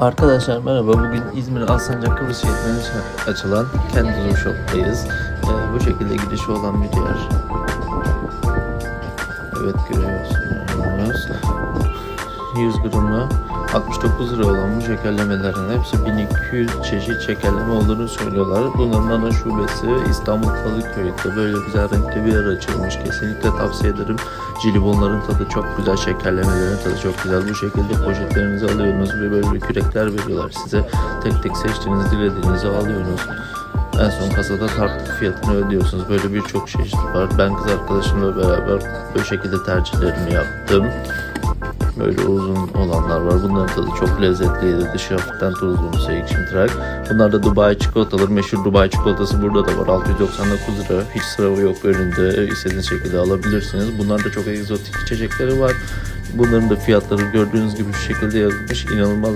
Arkadaşlar merhaba. Bugün İzmir Alsancak Kıbrıs şehrine açılan Candle Shop'tayız. Ee, bu şekilde girişi olan bir yer. Evet görüyorsunuz. 100 gramı 69 lira olan bu şekerlemelerin hepsi 1200 çeşit şekerleme olduğunu söylüyorlar. Bunların ana şubesi İstanbul Kadıköy'de. Böyle güzel renkli bir yer açılmış. Kesinlikle tavsiye ederim. Jelibonların tadı çok güzel, şekerlemelerin tadı çok güzel. Bu şekilde poşetlerinizi alıyorsunuz ve böyle kürekler veriyorlar size. Tek tek seçtiğiniz, dilediğinizi alıyorsunuz. En son kasada tarttık fiyatını ödüyorsunuz. Böyle birçok çeşit var. Ben kız arkadaşımla beraber böyle şekilde tercihlerimi yaptım. Böyle uzun olanlar var. Bunların tadı çok lezzetliydi. Dışı hafiften tuzlu ekşimtırak. Bunlar da Dubai çikolataları. Meşhur Dubai çikolatası burada da var. 699 lira. Hiç sıra yok önünde. İstediğiniz şekilde alabilirsiniz. Bunlar da çok egzotik içecekleri var. Bunların da fiyatları gördüğünüz gibi şu şekilde yazılmış. İnanılmaz